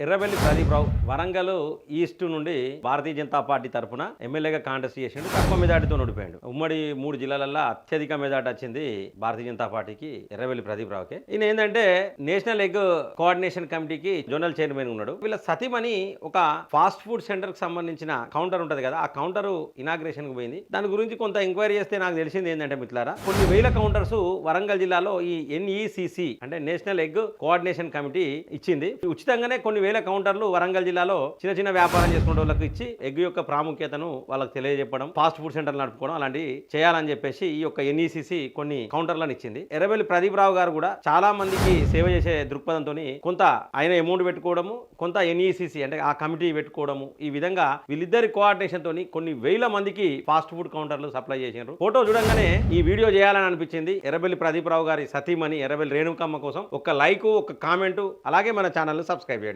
Errabelli Pradeep Rao Warangal east నుండి Bharatiya Janata party తరఫున ఎమ్మెల్యేగా కాంటెస్ట్ చేసిండు. తక్కువ మెజార్టీతో ఓడిపోయాడు. ఉమ్మడి మూడు జిల్లాలలో అత్యధిక మెజార్టీ వచ్చింది భారతీయ జనతా పార్టీకి ఎర్రబెల్లి ప్రదీప్ రావుకి ఈయన ఏంటంటే నేషనల్ ఎగ్ కోఆర్డినేషన్ కమిటీకి జోనల్ చైర్మన్ ఉన్నాడు. వీళ్ళ సతీమణి ఒక ఫాస్ట్ ఫుడ్ సెంటర్కి సంబంధించిన కౌంటర్ ఉంటది కదా ఆ కౌంటర్ ఇనాగ్రేషన్కి పోయింది. దాని గురించి కొంత ఎంక్వైరీ చేస్తే నాకు తెలిసింది ఏంటంటే మిత్రులారా కొన్ని వేల కౌంటర్స్ వరంగల్ జిల్లాలో ఈ ఎన్ఈసిసి అంటే నేషనల్ ఎగ్ కోఆర్డినేషన్ కమిటీ ఇచ్చింది. ఉచితంగానే కొన్ని వేల కౌంటర్లు వరంగల్ జిల్లాలో చిన్న చిన్న వ్యాపారం చేసుకునే వాళ్ళకి ఇచ్చి ఎగ్ యొక్క ప్రాముఖ్యతను వాళ్ళకి తెలియజెప్పడం ఫాస్ట్ ఫుడ్ సెంటర్లు నడుపుకోవడం అలాంటివి చేయాలని చెప్పేసి ఈ యొక్క ఎన్ఈసిసి కొన్ని కౌంటర్లను ఇచ్చింది. ఎర్రబెల్లి ప్రదీప్ రావు గారు కూడా చాలా మందికి సేవ చేసే దృక్పథంతో కొంత ఆయన అమౌంట్ పెట్టుకోవడము కొంత ఎన్ఈసిసి అంటే ఆ కమిటీ పెట్టుకోవడము ఈ విధంగా వీళ్ళిద్దరి కోఆర్డినేషన్ తోని కొన్ని వేల మందికి ఫాస్ట్ ఫుడ్ కౌంటర్లు సప్లై చేసినారు. ఫోటో చూడంగానే ఈ వీడియో చేయాలని అనిపించింది. ఎర్రబెల్లి ప్రదీప్ రావు గారి సతీమణి ఎర్రబెల్లి రేణుకమ్మ కోసం ఒక లైక్ ఒక కామెంట్ అలాగే మన ఛానల్ను సబ్స్క్రైబ్ చేయండి.